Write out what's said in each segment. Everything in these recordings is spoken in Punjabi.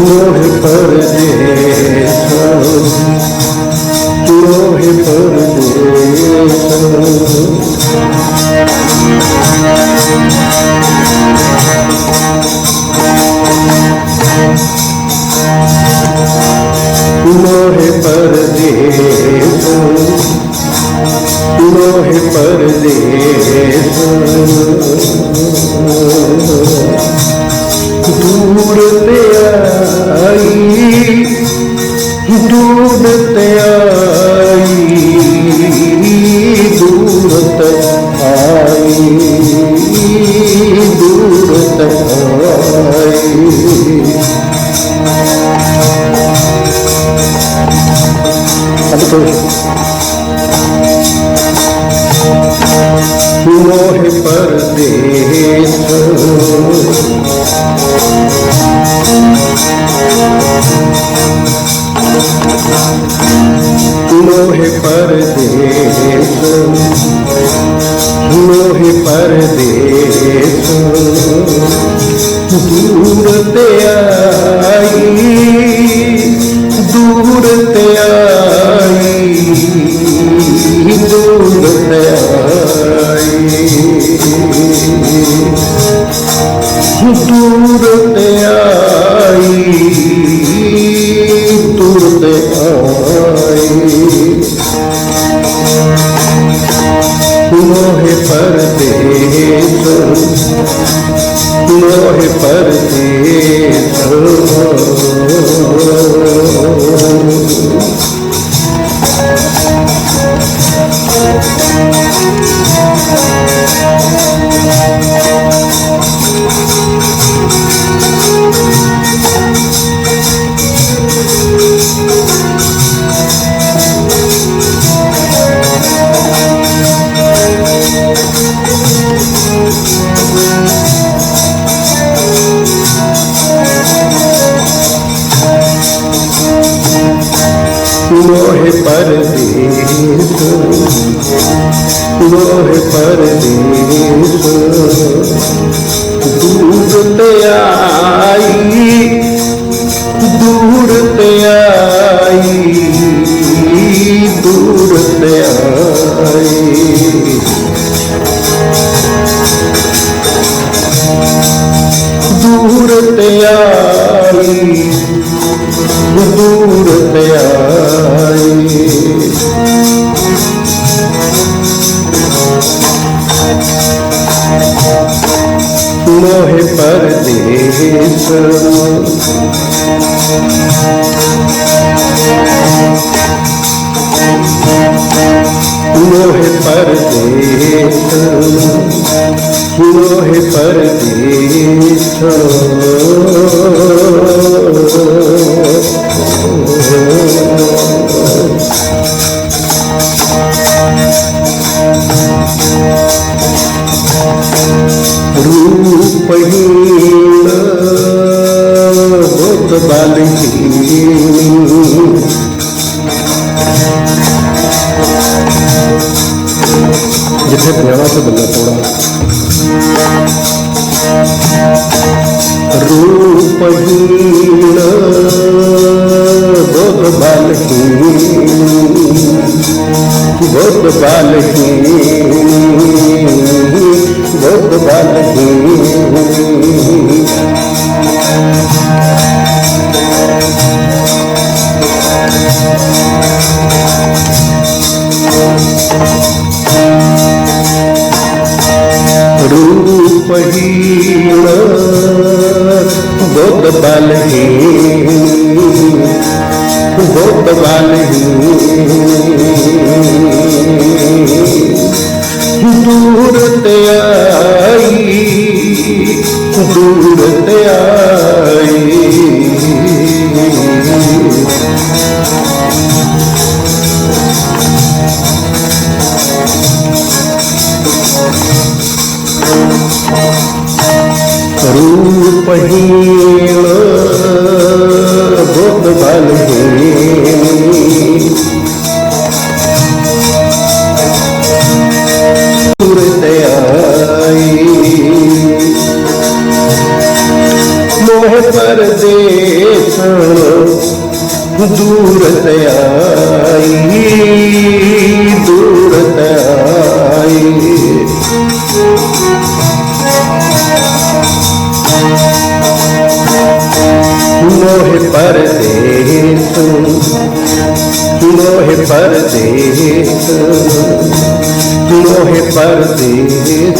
मोह परदेस मोह परदेस दूर दूर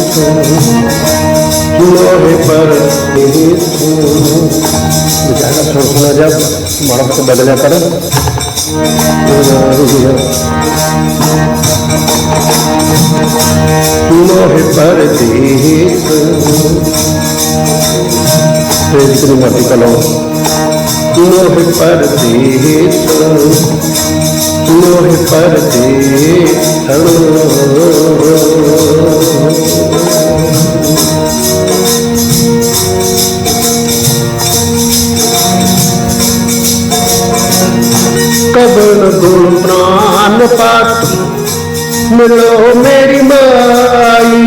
ਪਰਦੇਸ ਮੋਹ ਪਰਦੇਸ ਜਾਗਾ ਥੋੜਾ ਥੋੜਾ ਜਿਹਾ ਮਾੜਾ ਮੋਟਾ ਬਦਲਿਆ ਕਰ ਮੋਹ ਪਰਦੇਸ ਤੇ ਜਿਤਨੀ ਮਰਜ਼ੀ ਕਲੋ ਮੋਹ ਪਰਦੇਸ ਮੋਹ ਕਬਨ ਗੁਣ ਪ੍ਰਾਨ ਪਾਤ ਮਿਲੋ ਮੇਰੀ ਮਾਈ।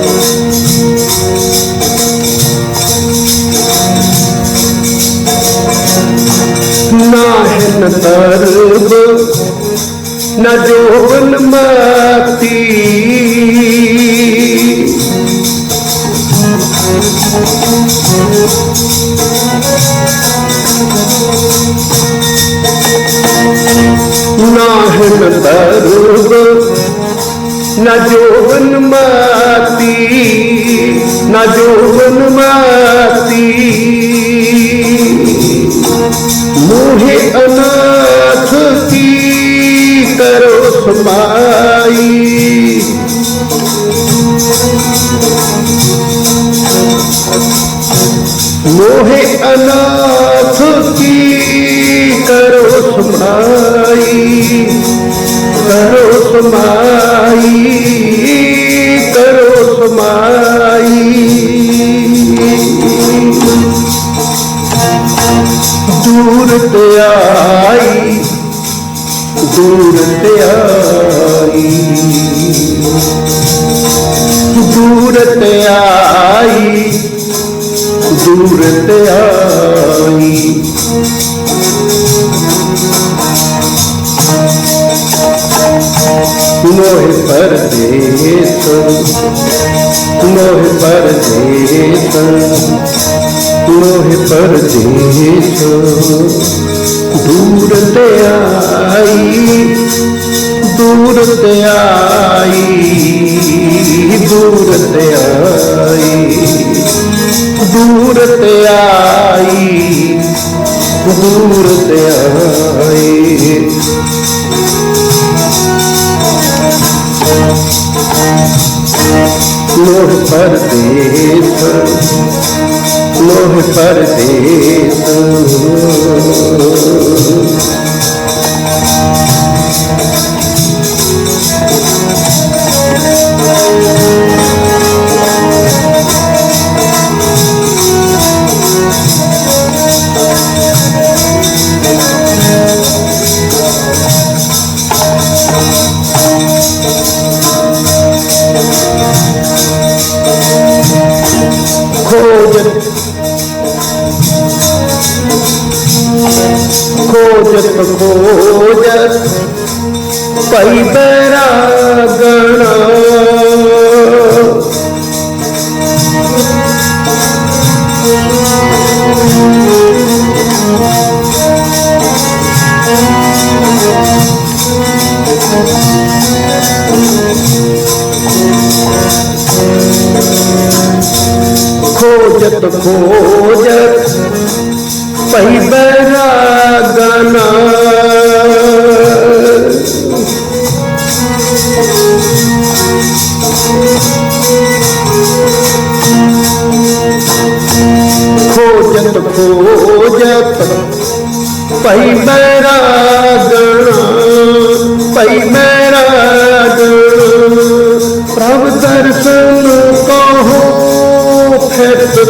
ਪਰਦੇਸ ਮੋਹ ਪਰਦੇਸ ਨਾਹਿਨ ਤਰਬ ਨ ਜੋਬਨ ਮਾਤੀ ਨਾਹਿਨ ਤਰਬ ਨ ਜੋਬਨ ਮੋਹਿ ਅਨਾਥ ਕੀ ਕਰੋ ਸਮਾਈ ਕਰੋ ਮੋਹ ਪਰਦੇਸ ਮੋਹ ਪਰਦੇਸ ਮੋਹ ਪਰਦੇਸ ਦੂਰ ਤੇ ਆਈ ਦੂਰ ਤੇ ਆਈ ਦੂਰ ਤੇ ਆਈ ਦੂਰ ਤੇ ਆਈ ਦੂਰ ਤੇ ਆਈ मोह पर देश मोह पर देश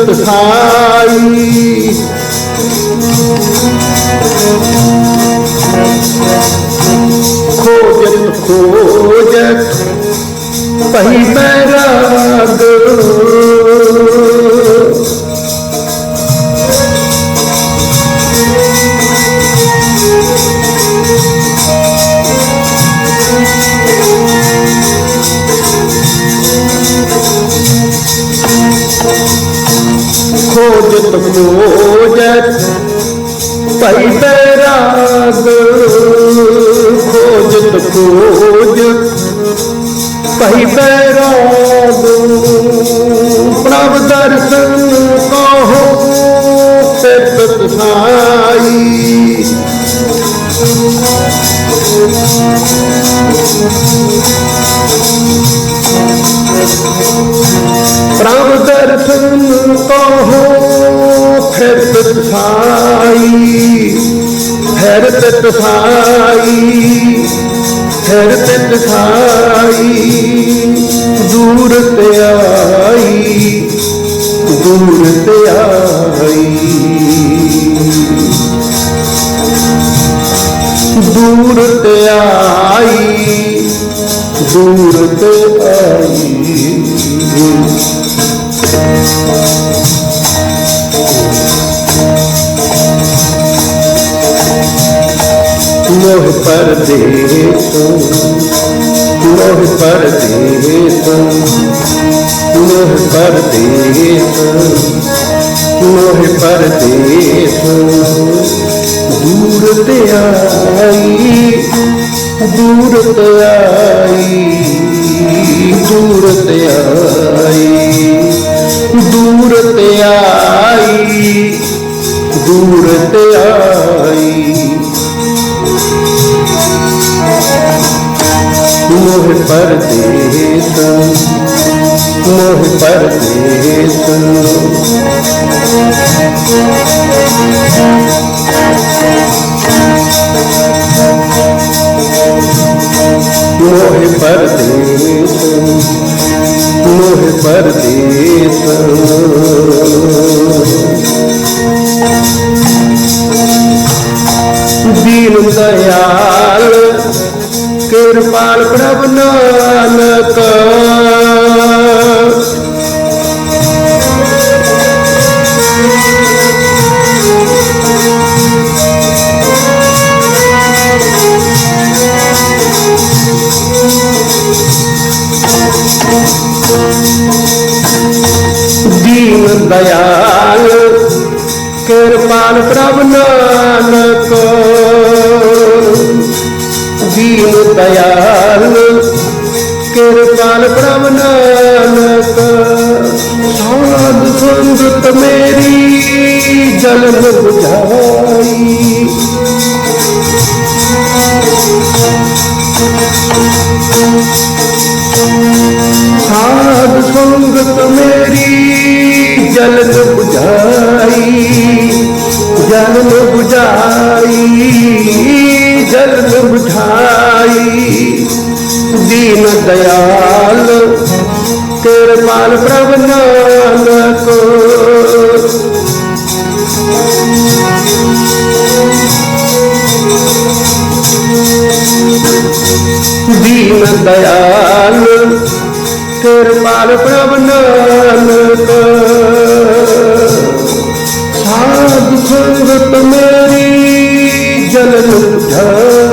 ਫਿਰ ਤਸਾਈ ਖੋਜਤ ਖੋਜਤ ਪਈ ਬੈਰਾਗ ਖੋਜਤ ਪਈ ਬੈਰਾਗ ਪ੍ਰਭ ਦਰਸ਼ਨ ਕਹੋ ਸਿੱਧ ਸਾਈ। ਪ੍ਰਭ ਦਰਸ਼ਨ ਕਹੋ ਫਿਰ ਤਸਾਈ ਫਿਰ ਤਸਾਈ ਫਿਰ ਤਸਾਈ ਦੂਰ ਤੇ ਆਈ, ਦੂਰ ਤੇ ਆਈ। ਦੂਰ ਤੇ ਆਈ, ਦੂਰ ਤੇ ਆਈ। ਮੋਹ ਪਰਦੇਸ ਮੋਹ ਪਰਦੇਸ ਮੋਹ ਪਰਦੇਸ ਮੋਹ ਪਰਦੇਸ ਦੂਰ ਤੇ ਆਈ, ਦੂਰ ਤੇ ਆਈ, ਦੂਰ ਤੇ ਆਈ, ਦੂਰ ਤੇ ਆਈ, ਦੂਰ ਤੇ ਆਈ। ਮੋਹ ਪਰਦੇਸ ਮੋਹ ਪਰਦੇਸ ਮੋਹ ਪਰਦੇਸ ਮੋਹ ਪਰਦੇਸ ਦੀਨ ਦਇਆਲ ਕਿਰਪਾਲ ਪ੍ਰਭ ਨਾਨਕ। ਸਾਧ ਸੰਗਤ ਮੇਰੀ ਜਲਦ 부ਝਾਈ ਜਲਦ 부ਝਾਈ ਜਲਦ 부ਝਾਈ ਦੀਨ ਦਇਆਲ, ਕਿਰਪਾਲ ਪ੍ਰਭ ਨਾਨਕ। ਦੀਨ ਦਇਆਲ ਕਿਰਪਾਲ ਪ੍ਰਭ ਨਾਨਕ। ਸਾਧ ਖੁਰਤ ਮੇਰੀ ਜਨਮ ਧਰ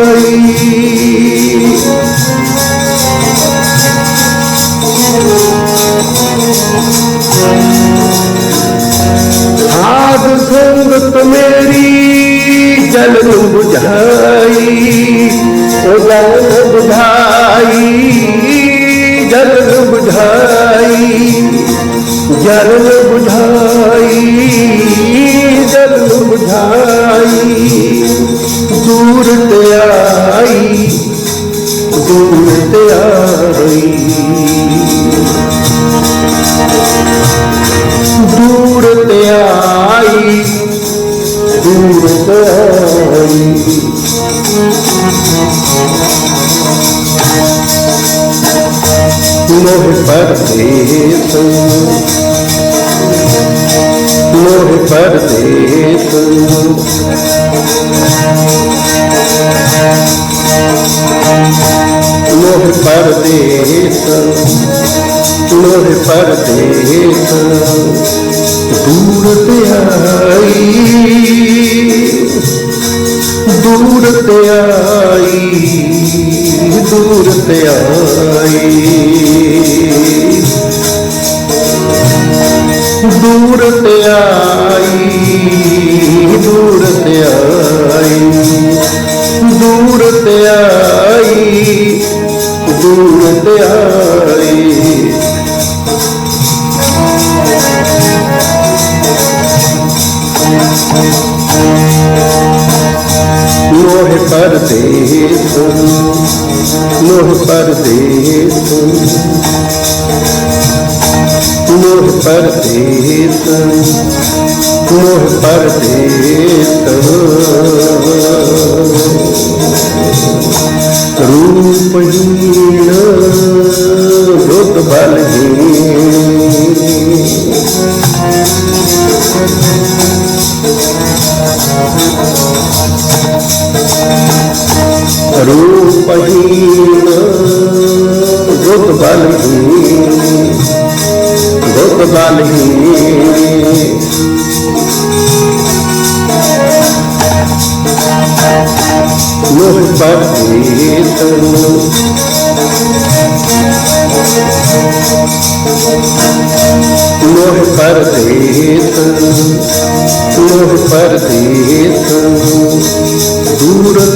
Grupo de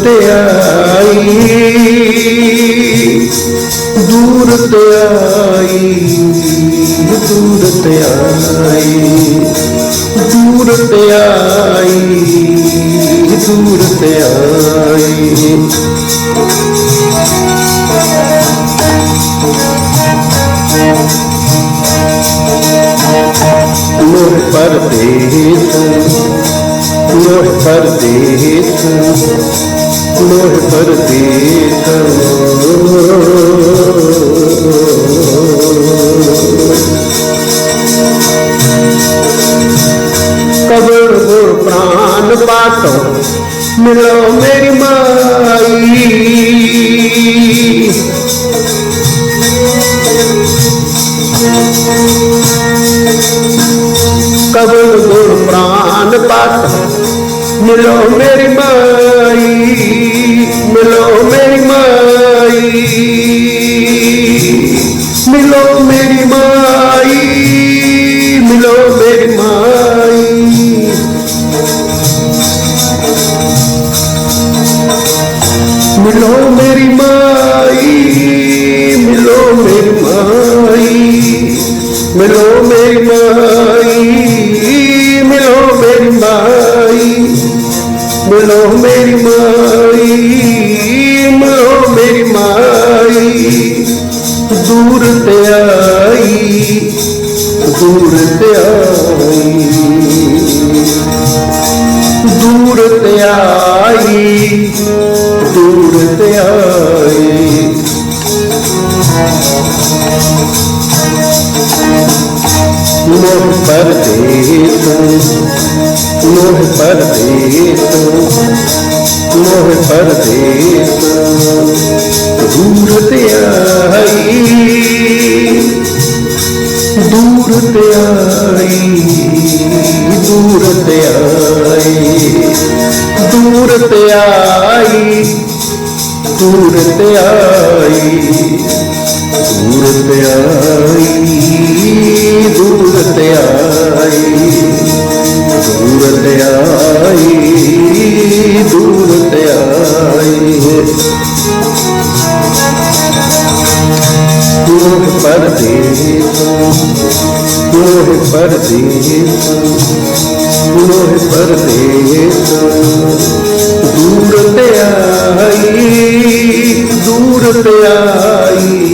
这个 ਮਨ ਬਾਟੋ ਮਿਲੋ ਮੇਰੀ ਮਾਈ। ਕਬਲ ਗੁਰ ਪ੍ਰਾਨ ਪਾਟ ਮਿਲੋ ਮੇਰੀ ਮਾਈ। मिलो मेरी माई मिलो मेरी माई मिलो मेरी माई मिलो मेरी माई दूर ते आई दूर ते आई ਦੂਰ ਪਿਆਈ